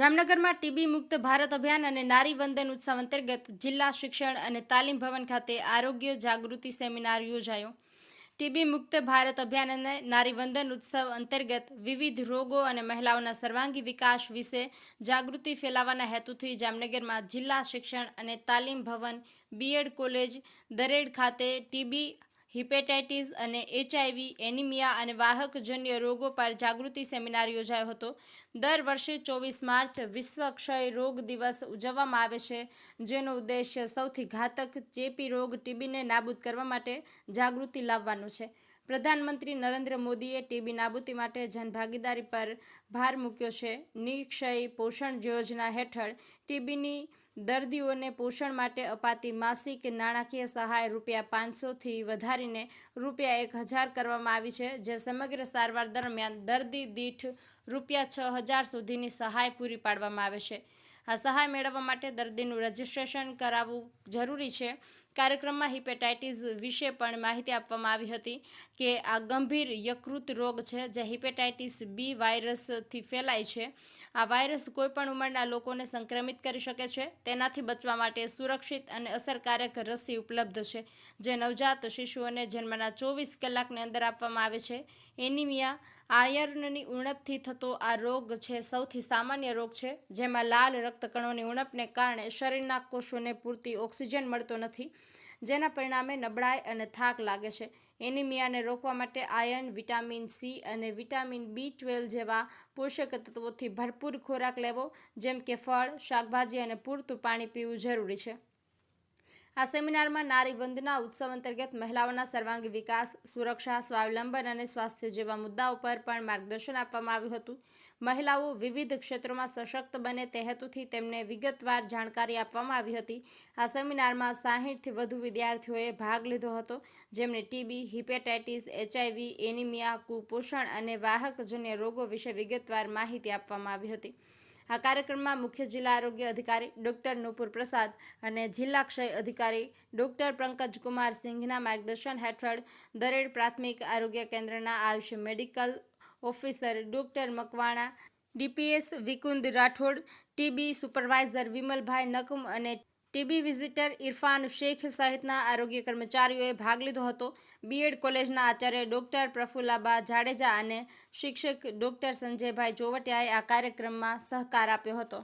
જામનગરમાં ટીબી મુક્ત ભારત અભિયાન અને નારી વંદન ઉત્સવ અંતર્ગત જિલ્લા શિક્ષણ અને તાલીમ ભવન ખાતે આરોગ્ય જાગૃતિ સેમિનાર યોજાયો. ટીબી મુક્ત ભારત અભિયાન અને નારી વંદન ઉત્સવ અંતર્ગત વિવિધ રોગો અને મહિલાઓના સર્વાંગી વિકાસ વિશે જાગૃતિ ફેલાવવાના હેતુથી જામનગરમાં જિલ્લા શિક્ષણ અને તાલીમ ભવન બીએડ કોલેજ, દરેડ ખાતે ટીબી હિપેટાઇટિસ અને એચઆઈવી એનિમિયા અને વાહકજન્ય રોગો પર જાગૃતિ સેમિનાર યોજાયો હતો. દર વર્ષે ચોવીસ માર્ચ વિશ્વ ક્ષય રોગ દિવસ ઉજવવામાં આવે છે, જેનો ઉદ્દેશ્ય સૌથી ઘાતક ચેપી રોગ ટીબીને નાબૂદ કરવા માટે જાગૃતિ લાવવાનો છે. પ્રધાનમંત્રી નરેન્દ્ર મોદીએ ટીબી નાબૂદી માટે જનભાગીદારી પર ભાર મૂક્યો છે. નિક્ષય પોષણ યોજના હેઠળ ટીબીની દર્દીઓને પોષણ માટે અપાતી માસિક નાણાકીય સહાય રૂપિયા પાંચસોથી વધારીને રૂપિયા એક હજાર કરવામાં આવી છે, જે સમગ્ર સારવાર દરમિયાન દર્દી દીઠ રૂપિયા છ હજાર સુધીની સહાય પૂરી પાડવામાં આવે છે. આ સહાય મેળવવા માટે દર્દીનું રજિસ્ટ્રેશન કરાવવું જરૂરી છે. કાર્યક્રમમાં હિપેટાઇટિસ વિશે પણ માહિતી આપવામાં આવી હતી કે આ ગંભીર યકૃત રોગ છે, જે હિપેટાઇટિસ બી વાયરસથી ફેલાય છે. આ વાયરસ કોઈપણ ઉંમરના લોકોને સંક્રમિત કરી શકે છે. તેનાથી બચવા માટે સુરક્ષિત અને અસરકારક રસી ઉપલબ્ધ છે, જે નવજાત શિશુઓને જન્મના ચોવીસ કલાકની અંદર આપવામાં આવે છે. એનિમિયા આયર્નની ઉણપથી થતો આ રોગ છે, સૌથી સામાન્ય રોગ છે, જેમાં લાલ રક્તકણોની ઉણપને કારણે શરીરના કોષોને પૂરતી ઓક્સિજન મળતો નથી, જેના પરિણામે નબળાઈ અને થાક લાગે છે. એનિમિયાને રોકવા માટે આયર્ન, વિટામિન સી અને વિટામિન બી ટ્વેલ્વ જેવા પોષક તત્વોથી ભરપૂર ખોરાક લેવો, જેમ કે ફળ, શાકભાજી અને પૂરતું પાણી પીવું જરૂરી છે. આ સેમિનારમાં નારી વંદના ઉત્સવ અંતર્ગત મહિલાઓના સર્વાંગી વિકાસ, સુરક્ષા, સ્વાવલંબન અને સ્વાસ્થ્ય જેવા મુદ્દાઓ પર પણ માર્ગદર્શન આપવામાં આવ્યું હતું. મહિલાઓ વિવિધ ક્ષેત્રોમાં સશક્ત બને તે હેતુથી તેમને વિગતવાર જાણકારી આપવામાં આવી હતી. આ સેમિનારમાં સાહીઠથી વધુ વિદ્યાર્થીઓએ ભાગ લીધો હતો, જેમને ટીબી, હિપેટાઇટિસ એચઆઈવી એનિમિયા, કુપોષણ અને વાહકજન્ય રોગો વિશે વિગતવાર માહિતી આપવામાં આવી હતી. આ કાર્યક્રમમાં મુખ્ય જિલ્લા આરોગ્ય અધિકારી ડોક્ટર નુપુર પ્રસાદ અને જિલ્લા ક્ષય અધિકારી ડોક્ટર પંકજ કુમાર સિંઘના માર્ગદર્શન હેઠળ દરેડ પ્રાથમિક આરોગ્ય કેન્દ્રના Ayush medical officer doctor Makwana, DPS વિકુંદ Rathod, TB supervisor Vimalbhai નકમ અને ટીબી વિઝિટર ઇરફાન શેખ સહિતના આરોગ્ય કર્મચારીઓએ ભાગ લીધો હતો. બીએડ કોલેજના આચાર્ય ડોક્ટર પ્રફુલ્લાબા જાડેજા અને શિક્ષક ડોક્ટર સંજયભાઈ ચોવટિયાએ આ કાર્યક્રમમાં સહકાર આપ્યો હતો.